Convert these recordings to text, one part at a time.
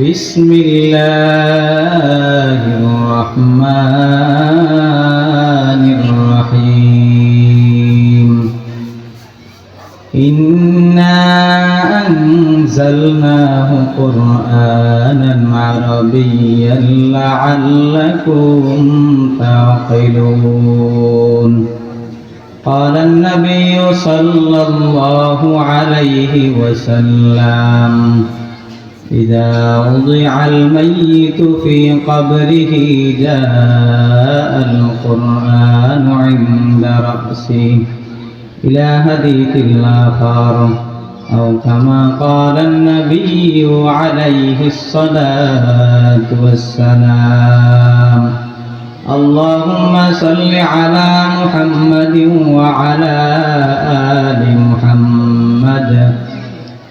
بسم الله الرحمن الرحيم. إنا أنزلناه قرآنا عربيا لعلكم تعقلون. قال النبي صلى الله عليه وسلم إذا وضع الميت في قبره جاء القرآن عند رأسه إلى حديث الآخر أو كما قال النبي عليه الصلاة والسلام اللهم صل على محمد وعلى آل محمد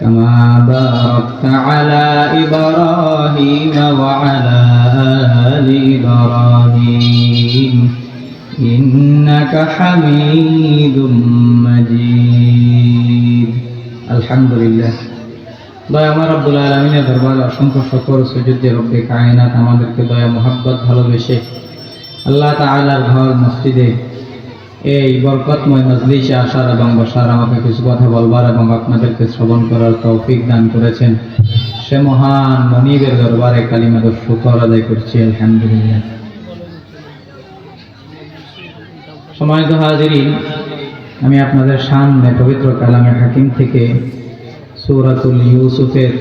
كما باركت على إبراهيم وعلى آل إبراهيم إنك حميد مجيد الحمد لله দয়া আমার রব্বুল আলমিনের দরবারে অসংখ্য শকর সুযোগ যে রব্বে কায়নাত আমাদেরকে দয়া মোহাব্বত ভালোবেসে আল্লাহ তাআলার ঘর মসজিদে এই বরকতময় মজলিসে আসার এবং বসার আমাকে কিছু কথা বলবার এবং আপনাদেরকে শ্রবণ করার তৌফিক দান করেছেন। সে মহান মনিবের দরবারে কালিমাদ শুকর আদায় করছি, আলহামদুলিল্লাহ। সময় তো হাজিরিন আমি আপনাদের সামনে পবিত্র কালামে হাকিম থেকে সূরাতুল ইউসুফের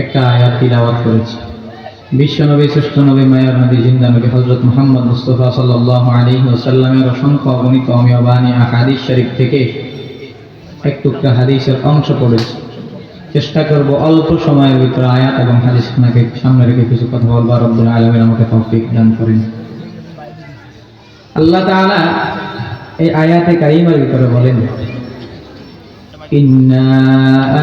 একটা আয়াত তিলাওয়াত করেছি। বিশ্বনবী শ্রেষ্ঠ নবী মায়ার নবী জিন্দা নবী হজরত মোহাম্মদ মুস্তফা সাল্লাহ আলী ওসাল্লামের অসংখ্য অগণিত অমীয় বাণী হাদিস শরীফ থেকে এক টুকরা হাদিসের অংশ পড়েছি। চেষ্টা করব অল্প সময়ের ভিতরে আয়াত এবং হাদিস খানাকে সামনে রেখে কিছু কথা বলবার। রব্বুল আলমের আমাকে তৌফিক দান করেন। আল্লাহ তাআলা এই আয়াতে কারিমার ভিতরে বলেন إنا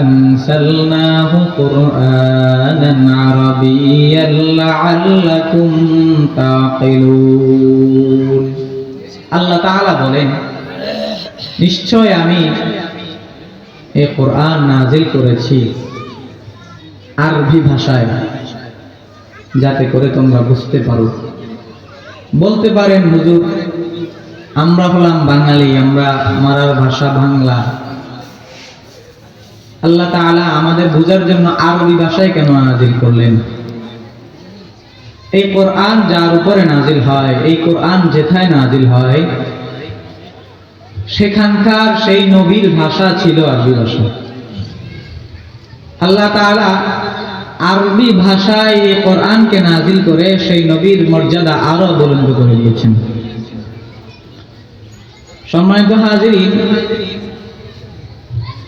أنزلناه قرآنا عربيا لعلكم تعقلون আল্লাহ তাআলা বলেন নিশ্চয় আমি এই কোরআন নাজিল করেছি আরবি ভাষায় যাতে করে তোমরা বুঝতে পারো বলতে পারেন হুজুর আমরা হলাম বাঙালি আমরা মারার ভাষা বাংলা আল্লাহ তাআলা আমাদের বোঝার জন্য আরবি ভাষায় কেন নাজিল করলেন? এই কোরআন যার উপরে নাজিল হয়, এই কোরআন যেথায় নাজিল হয়, সেখানকার সেই নবীর ভাষা ছিল আরবি ভাষা। আল্লাহ তাআলা আরবি ভাষায় এই কোরআনকে নাজিল করে সেই নবীর মর্যাদা আরও বুলন্দ করে দিয়েছেন। সম্মানিত হাজিরিন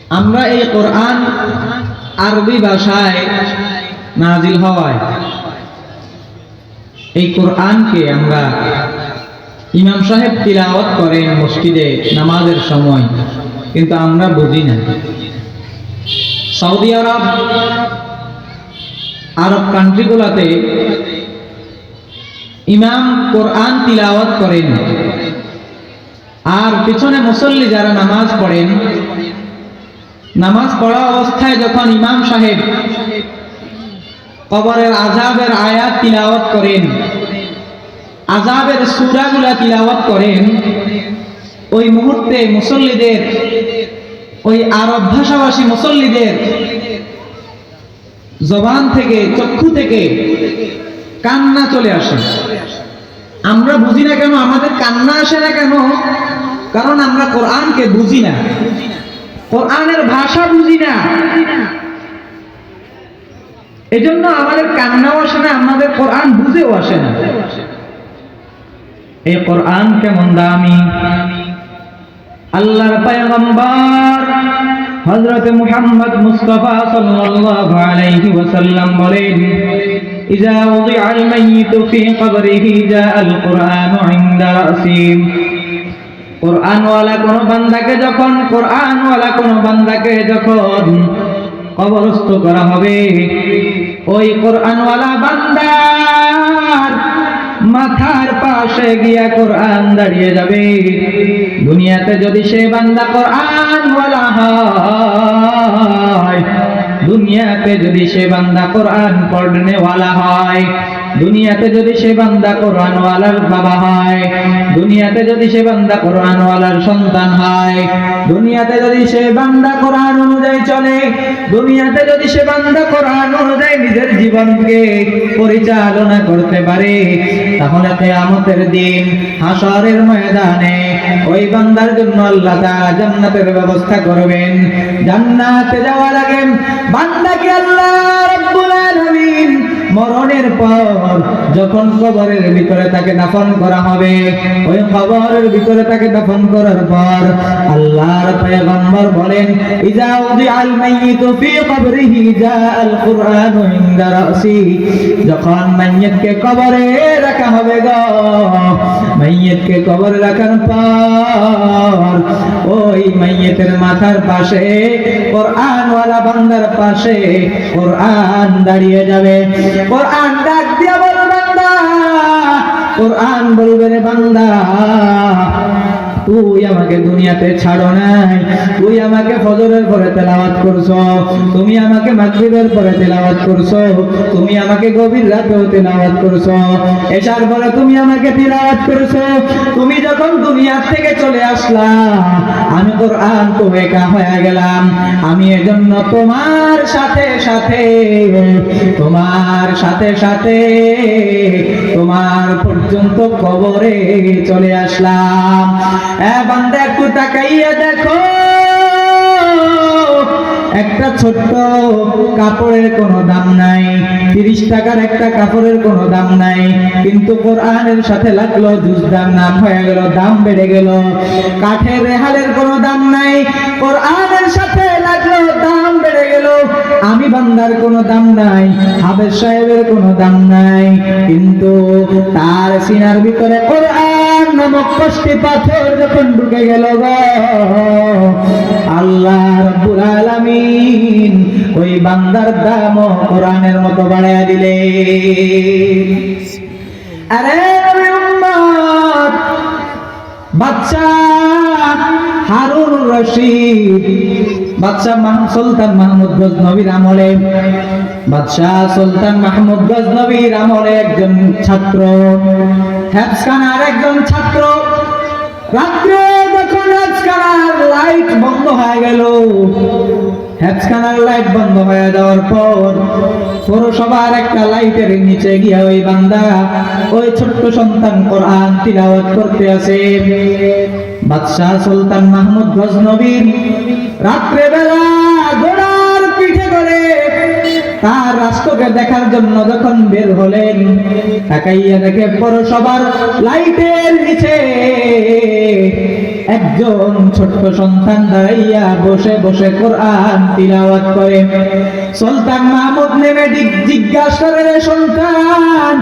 আমরা এই কোরআন আরবি ভাষায় নাজিল হওয়ায় এই কোরআনকে আমরা ইমাম সাহেব তিলাওয়াত করেন মসজিদে নামাজের সময়, কিন্তু আমরা বুঝি না। সৌদি আরব আরব কান্ট্রিগুলোতে ইমাম কোরআন তিলাওয়াত করেন। আর পিছনে মুসল্লি যারা নামাজ পড়েন নামাজ পড়া অবস্থায় যখন ইমাম সাহেব কবরের আজাবের আয়াত তিলাওয়াত করেন আজাবের সুরাগুলা তিলাওয়াত করেন, ওই মুহূর্তে মুসল্লিদের, ওই আরব ভাষাভাষী মুসল্লিদের জবান থেকে, চক্ষু থেকে কান্না চলে আসে। আমরা বুঝি না কেন, আমাদের কান্না আসে না কেন? কারণ আমরা কোরআনকে বুঝি না। কোরআনের ভাষা বুঝি না। এজন্য আমাদের কান্নাও আসে না, আমাদের কোরআন বুঝেও আসে না। এই কোরআন কেমন দামি। আল্লাহর পায়গম্বর হযরত মুহাম্মদ মুস্তাফা সাল্লাল্লাহু আলাইহি ওয়াসাল্লাম বলেন ইজা উযিআল মাইয়িতু ফি কবরিহি জাআল কুরআন ইনদা রাসিহি কোরআনওয়ালা কোনো বান্দাকে যখন, কোরআনওয়ালা কোনো বান্দাকে যখন কবরস্থ করা হবে, ওই কোরআনওয়ালা বান্দার মাথার পাশে গিয়া কোরআন দাঁড়িয়ে যাবে। দুনিয়াতে যদি সে বান্দা কোরআনওয়ালা হয়, দুনিয়াতে যদি সে বান্দা কোরআন পড়নেওয়ালা হয় দুনিয়াতে যদি সে বান্দা কোরআনওয়ালার বাবা হয়, দুনিয়াতে যদি সে বান্দা কোরআনওয়ালার সন্তান হয়, দুনিয়াতে যদি সে বান্দা কোরআন অনুযায়ী চলে, দুনিয়াতে যদি সে বান্দা কোরআন অনুযায়ী নিজের জীবনকে পরিচালনা করতে পারে, তাহলে কিয়ামতের দিন হাসরের ময়দানে ওই বান্দার জন্য আল্লাহ তাআলা জান্নাতের ব্যবস্থা করবেন। জান্নাতে যাওয়ার আগে বান্দাকে আল্লাহ মরণের পর যখন কবরের ভিতরে তাকে দাফন করা হবে, ওই কবরের ভিতরে তাকে দাফন করার পর আল্লাহর পয়গম্বর বলেন ইজা উদিআল মাইয়িত ফি কবরিহি জা আল কুরআন ইনদা রাসি। যখন মাইয়িতকে কবরে রাখা হবে গো মাইয়িতকে কবরে রাখার পর, ওই মাইয়েতের মাথার পাশে, কোরআনওয়ালা বান্দার পাশে কোরআন দাঁড়িয়ে যাবে। কোরআন ডাক দিয়া বল বান্দা, কোরআন বলবে রে বান্দা তুই আমাকে দুনিয়াতে ছাড়ো নাই। তুই আমাকে ফজরের পরে তেলাওয়াত করছ। তুমি আমাকে মাগরিবের পরে তেলাওয়াত করছ। তুমি আমাকে গভীর রাতেও তেলাওয়াত করছ। এসার পরে তুমি আমাকে তেলাওয়াত করছ। তুমি যখন দুনিয়ার থেকে চলে আসলা, আমি কোরআন তো একা হয়ে গেলাম। আমি এজন্য তোমার সাথে সাথে, তোমার সাথে সাথে, তোমার পর্যন্ত কবরে চলে আসলাম। একটু তাকাইয়া দেখো। একটা ছোট্ট কাপড়ের কোনো দাম নাই। তিরিশ টাকার একটা কাপড়ের কোনো দাম নাই। কিন্তু কোরআনের সাথে লাগল হয়ে গেল, দাম বেড়ে গেল। কাঠের রেহালের কোনো দাম নাই। কোরআনের সাথে লাগল, দাম বেড়ে গেল। আমি বান্দার কোনো দাম নাই হাবের সাহেবের কোনো দাম নাই। কিন্তু তার সিনার ভিতরে কোরআন নামক কষ্টে পাথর যখন ঢুকে গেল আল্লাহ রব্বুল আলামিন ওই বান্দার দাম কোরআনের মতো বাড়ায়া দিলে। আরে বাচ্চা হারুন রশিদ। বাদশাহ সুলতান মাহমুদ গজনবীর আমলে। বাদশাহ সুলতান মাহমুদ গজনবীর আমলে একজন ছাত্র। হ্যাপসখানার একজন ছাত্র। রাত্রে যখন হ্যাপসখানার লাইট বন্ধ হয়ে গেল। হ্যাপসখানার লাইট বন্ধ হয়ে যাওয়ার পর পৌরসভার একটা লাইটের নিচে গিয়া ওই বান্দা, ওই ছোট্ট সন্তান কোরআন তিলাওয়াত করতে আসে। বাদশাহ সুলতান মাহমুদ গজনবীর রাত্রে বেলা ঘোড়ার পিঠে করে তার রাষ্ট্রকে দেখার জন্য যখন বের হলেন, তাকাইয়া দেখে পৌরসভার লাইটের নিচে একজন ছোট্ট সন্তান দাঁড়াইয়া বসে বসে কোরআন তিলাওয়াত করে। সুলতান মাহমুদ নেমে জিজ্ঞাসা করে রে সন্তান,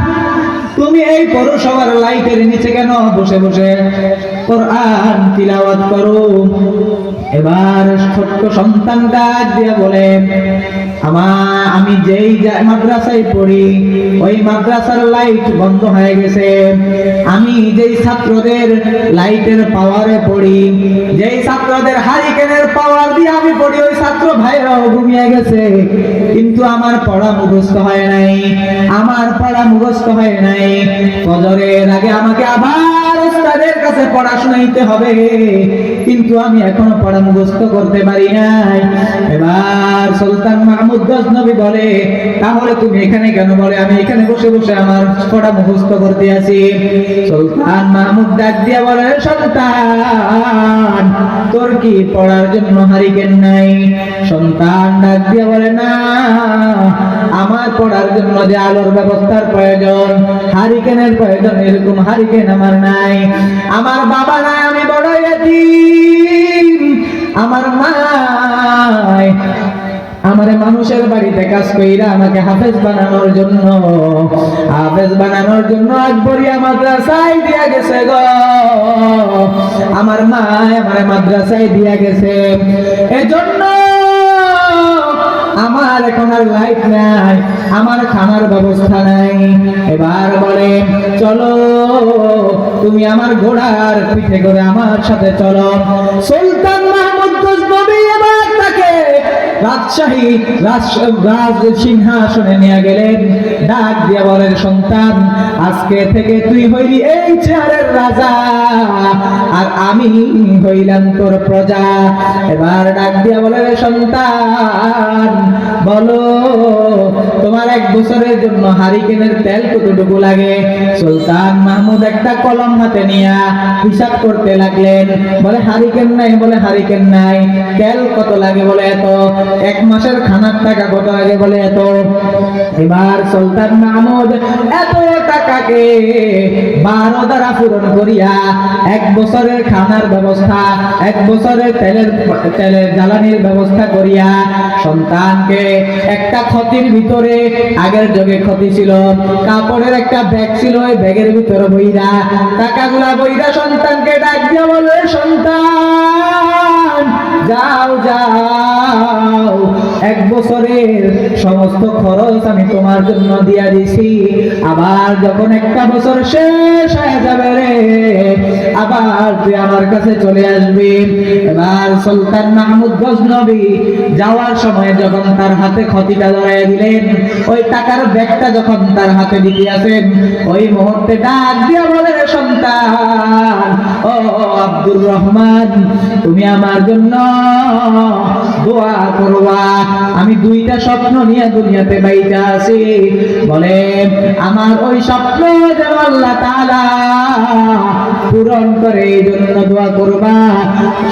তুমি এই পৌরসভার লাইটের নিচে কেন বসে বসে কোরআন তিলাওয়াত করো? এবার ছোট্ট সন্তান ডাক দিয়ে বলে আমার আমি যেই মাদ্রাসায় পড়ি, ওই মাদ্রাসার লাইট বন্ধ হয়ে গেছে। আমি যেই ছাত্রদের লাইটের পাওয়ারে পড়ি, যেই ছাত্রদের হারিকেনের পাওয়ার দিয়ে আমি পড়ি, ওই ছাত্র ভাইরাও ঘুমিয়ে গেছে। কিন্তু আমার পড়া মুখস্থ হয় নাই, আমার পড়া মুখস্থ হয় নাই। ফজরের আগে আমাকে আবার উস্তাদের কাছে পড়া শোনাইতে হবে। কিন্তু আমি এখনও পড়া মুখস্থ করতে পারি নাই। এবার সুলতান মাহমুদ গজনবী বলে, তাহলে তুমি এখানে কেন বলে? আমি এখানে বসে বসে আমার পড়া মুখস্থ করতে আছি। সুলতান মাহমুদ ডাক দিয়া বলে সন্তান তোর কি পড়ার জন্য হারিকেন নাই? সন্তান ডাক দিয়া বলে, না, আমার পড়ার জন্য যে আলোর ব্যবস্থার প্রয়োজন, হারিকেনের প্রয়োজন, এরকম হারিকেন আমার নাই। আমার বাবা নাই, আমি বড় এতিম। আমার মাই আমারে মানুষের বাড়িতে কাজ কইরা আমাকে হাফেজ বানানোর জন্য, হাফেজ বানানোর জন্য আকবরিয়া মাদ্রাসায় দিয়া গেছে গো। আমার মা আমারে মাদ্রাসায় দিয়া গেছে। এজন্য আমার এখন আর লাইফ নাই, আমার খানার ব্যবস্থা নাই। এবার বলে, চলো তুমি আমার ঘোড়ার পিঠে করে আমার সাথে চলো। সুলতান রাজশাহী রাজ সিংহাসনে নিয়ে গেলেন। ডাক দিয়ে বলেন, সন্তান, আজকে থেকে তুই হইলি এই চেয়ারের রাজা। আর আমি হইলাম তোর প্রজা। এবার ডাক দিয়া বলে সন্তান, বলো, তোমার এক বছরের জন্য হারিকেনের তেল কতটুকু লাগে? সুলতান মাহমুদ একটা কলম হাতে নিয়া হিসাব করতে লাগলেন। বলে, হারিকেন নাই, বলে, হারিকেন নাই। তেল কত লাগে বলে এত? এক মাসের খানার টাকা কত লাগে বলে এত? এবার সুলতান মাহমুদ এত টাকাকে বারো দ্বারা পূরণ করিয়া এক বছরের খানার ব্যবস্থা, এক বছরের তেলের তেলের জ্বালানির ব্যবস্থা করিয়া সন্তানকে একটা ক্ষতির ভিতরে আগের যুগে ক্ষতি ছিল। কাপড়ের একটা ব্যাগ ছিল, ওই ব্যাগের ভিতরে বইরা, টাকাগুলা বইরা সন্তানকে ডাক দিয়া বলে, সন্তান, যাও যাও। এক বছরের সমস্ত খরচ আমি তোমার জন্য দিয়া দিছি। আবার যখন একটা বছর শেষ হয়ে যাবে রে, আবার তুই আমার কাছে চলে আসবি। এবার সুলতান মাহমুদ গজনবী যাওয়ার সময় যখন তার হাতে ক্ষতিটা ধরাই দিলেন, ওই টাকার ব্যাগটা যখন তার হাতে দিতে আসেন, ওই মুহূর্তে ডাক দিয়ে বলে রে সন্তান, ও আব্দুর রহমান, তুমি আমার জন্য দোয়া করবা। আমি দুইটা স্বপ্ন নিয়ে দুনিয়াতে বাইতে আছি। বলে, আমার ওই স্বপ্ন যেন আল্লাহ পূরণ করে এই জন্য দোয়া করবা।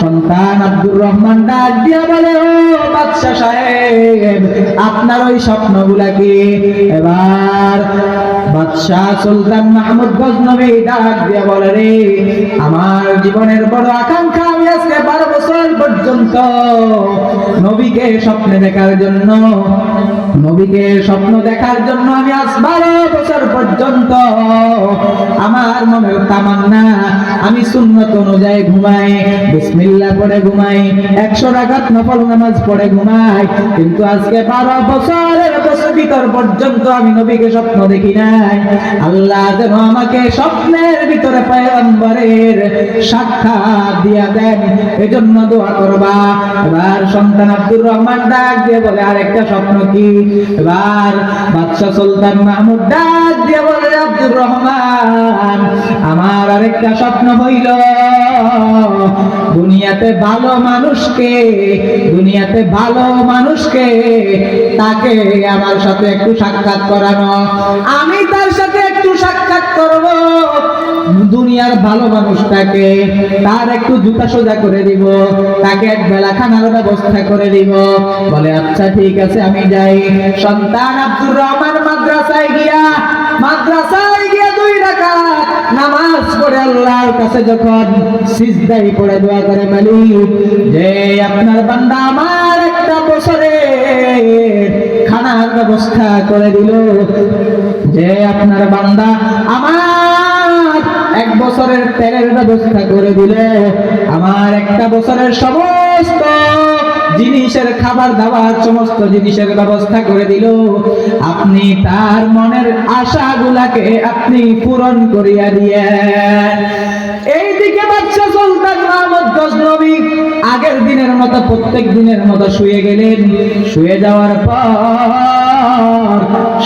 সন্তান আব্দুর রহমান ডাক দিয়া বলে, ও বাদশা সাহেব, আপনার ওই কি? এবার বাদশাহ সুলতান মাহমুদ গজনবী ডাক দিয়া বলে, রে, আমার জীবনের বড় আকাঙ্ক্ষা বছর পর্যন্ত নবীকে স্বপ্নে দেখার জন্য নবীকে স্বপ্ন দেখার জন্য আমি আজ বারো বছর পর্যন্ত আমার মনের তামান্না, আমি সুন্নত অনুযায়ী ঘুমাই বিসমিল্লাহ পড়ে ঘুমাই, একশো রাকাত নফল নামাজ পড়ে ঘুমাই, কিন্তু আজকে বারো বছরের বছর ভিতর পর্যন্ত আমি নবীকে স্বপ্ন দেখি নাই। আল্লাহ যেন আমাকে স্বপ্নের ভিতরে পয়গম্বরের সাক্ষাৎ দিয়া দেন, এজন্য দোয়া করবা। এবার সন্তান আব্দুর রহমান ডাক দিয়ে বলে, আরেকটা স্বপ্ন কি? এবার বাদশাহ সুলতান মাহমুদ ডাক দিয়ে বলে আব্দুর রহমান, আমার আরেকটা স্বপ্ন হইল, দুনিয়াতে ভালো মানুষকে, দুনিয়াতে ভালো মানুষকে তাকে আমার সাথে একটু সাক্ষাৎ করানো। আমি তার সাথে একটু সাক্ষাৎ করব। দুনিয়ার ভালো মানুষটাকে, তার একটু জুতা সোজা করে দিব, তাকে এক বেলা খানার ব্যবস্থা করে দিব। বলে আচ্ছা ঠিক আছে, আমি যাই। সন্তান আব্দুর রহমান মাদ্রাসায় গিয়া মাদ্রাসায় গিয়া দুই রাকাত নামাজ পড়ে আল্লাহর কাছে যখন সিজদাই পড়ে দোয়া করে, মালিক, যে আপনার বান্দা আমার একটা বছরে খানার ব্যবস্থা করে দিল, যে আপনার বান্দা আমার এক বছরের তেলের ব্যবস্থা করে দিল আমার একটা বছরের সমস্ত জিনিসের খাবার দাবার, সমস্ত জিনিসের ব্যবস্থা করে দিল। আপনি তার মনের আশাগুলাকে আপনি পূরণ করিয়া দিয়ে এইদিকে বাচ্চা সুলতান মাহমুদ গজনবী আগের দিনের মতো, প্রত্যেক দিনের মতো শুয়ে গেলেন। শুয়ে যাওয়ার পর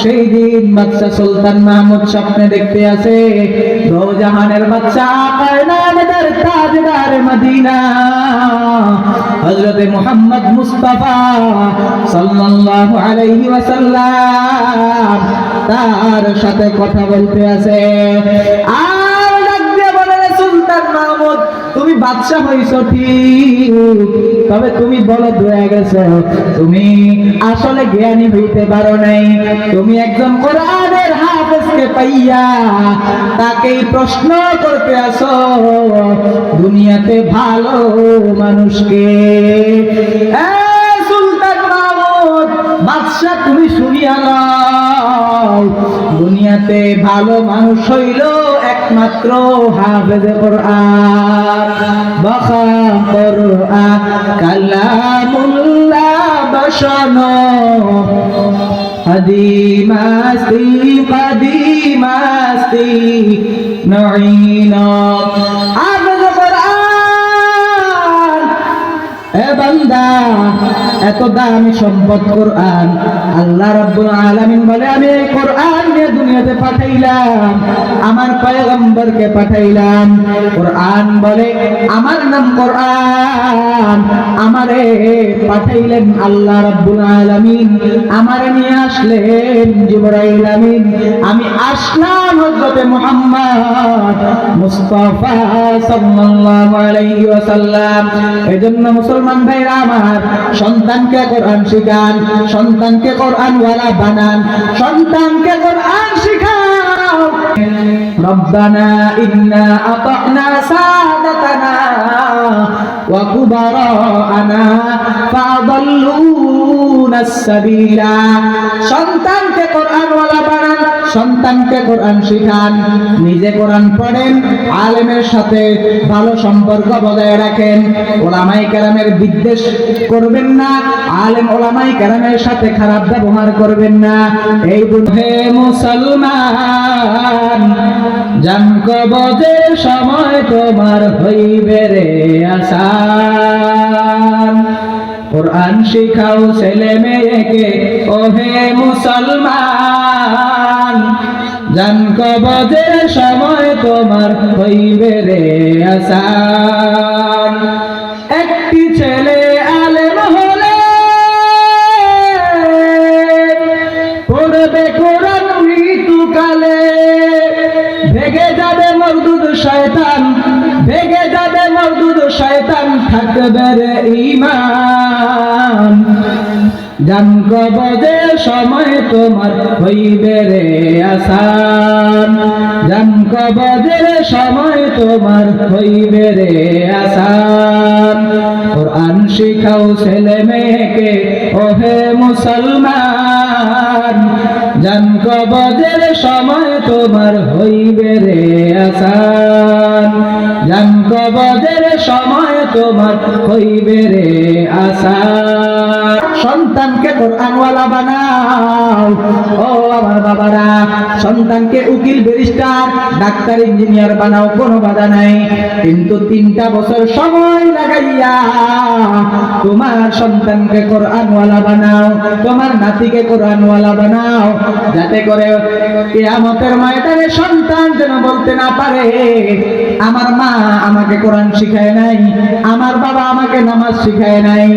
সেই দিন বাচ্চা সুলতান মাহমুদ স্বপ্নে দেখতে জাহানের বাচ্চা তাজদার মদিনা। হযরত মুহাম্মদ মুস্তাফা সাল্লাল্লাহু আলাইহি ওয়াসাল্লাম তার সাথে কথা বলতে আছে আর তুমি বাদশা হইছো ঠিক তবে তুমি বলে, দয়া গেছো তুমি আসলে জ্ঞানী হইতে পারো নাই। তুমি কোরআনের হাফেজকে পাইয়া তাকেই প্রশ্ন করতে আসো, দুনিয়াতে ভালো মানুষকে। সুলতান আচ্ছা তুমি শুনিয়া লও দুনিয়াতে ভালো মানুষ হইল একমাত্র হাফেজে কোরআন বখা কোরআন কালামুল্লাহ বসন। কদিমাস্তি কদিমাস্তি নঈন। হাফেজে কোরআন এ বান্দা এত দামি সম্পদ কোরআন। আল্লাহ রাব্বুল আলামিন বলে, আমি এই কোরআন নিয়ে দুনিয়াতে পাঠাইলাম, আমার পয়গম্বরকে পাঠাইলাম। কোরআন বলে, আমার নাম কোরআন, আমারে পাঠাইলেন আল্লাহ রাব্বুল আলামিন, আমারে নিয়ে আসলেন জিবরাইল আমিন। আমি আসলাম হযরতে মুহাম্মদ মুস্তাফা সাল্লাল্লাহু আলাইহি ওয়াসাল্লাম। এজন্য মুসলমান ভাইরা আমার সন্তানকে কোরআন শিখান, সন্তানকে কোরআন ওয়ালা বানান, সন্তানকে কোরআন শিখান রব্বানা ইন্না আতানা সাদাতানা ওয়া কুবারানা সাবিলা। সন্তানকে কোরআনওয়ালা পড়ান সন্তানকে কোরআন শিখান। নিজে কোরআন পড়েন, আলেমের সাথে ভালো সম্পর্ক বজায় রাখেন। ওলামাই কেরামের বিদ্বেষ করবেন না, আলেম ওলামাই কেরামের সাথে খারাপ ব্যবহার করবেন না। এই বুঝে মুসলমান জান কবজের সময় তোমার হইবে রে আসান। কোরআন শিখাও ছেলে মেয়েকে, ওহে মুসলমান। জান কবজের সময় তোমার হইবে রে আসান। একটি ছেলে আলেম হলে পড়বে কোরআন ভেগে যাবে মরদুদ শয়তান, ভেগে যাবে মরদুদ শয়তান, থাকবে রে ইমান জান কবজে সময় তোমার হইবে রে আসান? জান কবজের সময় তোমার হইবে রে আসান? কোরআন শিখাও ছেলে মেয়েকে, ওহে মুসলমান। জান কবজের সময় তোমার হইবে রে আসান? জান কবজের সময় তোমার হইবে রে আসান? সন্তানকে কোরআনওয়ালা বানাও। ও আমার বাবারা, সন্তানকে উকিল, ব্যারিস্টার, ডাক্তার, ইঞ্জিনিয়ার বানাও, কোনো বাধা নাই। কিন্তু তিনটা বছর সময় লাগাইয়া তোমার সন্তানকে কোরআনওয়ালা বানাও, তোমার নাতিকে কোরআনওয়ালা বানাও, যাতে করে কিয়ামতের ময়দানে সন্তান যেন বলতে না পারে, আমার মা আমাকে কোরআন শিখায় নাই, আমার বাবা আমাকে নামাজ শিখায় নাই।